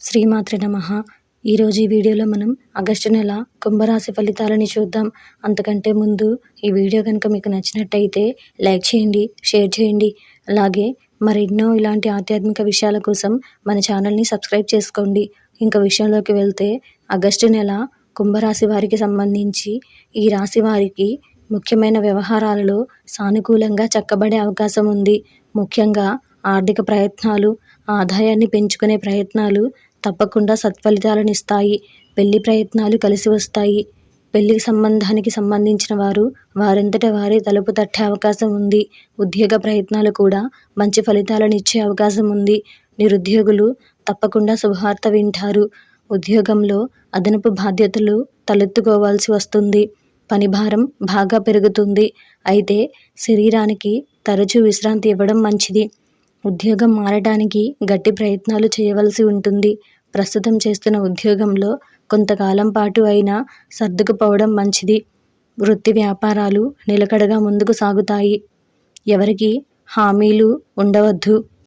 శ్రీమాత్రి నమ. ఈరోజు ఈ వీడియోలో మనం ఆగస్టు నెల కుంభరాశి ఫలితాలని చూద్దాం. అంతకంటే ముందు ఈ వీడియో కనుక మీకు నచ్చినట్టయితే లైక్ చేయండి షేర్ చేయండి. అలాగే మరెన్నో ఇలాంటి ఆధ్యాత్మిక విషయాల కోసం మన ఛానల్ని సబ్స్క్రైబ్ చేసుకోండి. ఇంకా విషయంలోకి వెళ్తే ఆగస్టు నెల కుంభరాశి వారికి సంబంధించి ఈ రాశి వారికి ముఖ్యమైన వ్యవహారాలలో సానుకూలంగా చక్కబడే అవకాశం ఉంది. ముఖ్యంగా ఆర్థిక ప్రయత్నాలు ఆదాయాన్ని పెంచుకునే ప్రయత్నాలు తప్పకుండా సత్ఫలితాలను ఇస్తాయి. పెళ్ళి ప్రయత్నాలు కలిసి వస్తాయి. పెళ్ళి సంబంధానికి సంబంధించిన వారు వారంతట వారే తలుపు తట్టే అవకాశం ఉంది. ఉద్యోగ ప్రయత్నాలు కూడా మంచి ఫలితాలను ఇచ్చే అవకాశం ఉంది. నిరుద్యోగులు తప్పకుండా శుభవార్త వింటారు. ఉద్యోగంలో అదనపు బాధ్యతలు తలెత్తుకోవాల్సి వస్తుంది. పని భారం బాగా పెరుగుతుంది. అయితే శరీరానికి తరచూ విశ్రాంతి ఇవ్వడం మంచిది. ఉద్యోగం మారడానికి గట్టి ప్రయత్నాలు చేయవలసి ఉంటుంది. ప్రస్తుతం చేస్తున్న ఉద్యోగంలో కొంతకాలం పాటు అయినా సర్దుకుపోవడం మంచిది. వృత్తి వ్యాపారాలు నిలకడగా ముందుకు సాగుతాయి. ఎవరికి హామీలు ఉండవద్దు.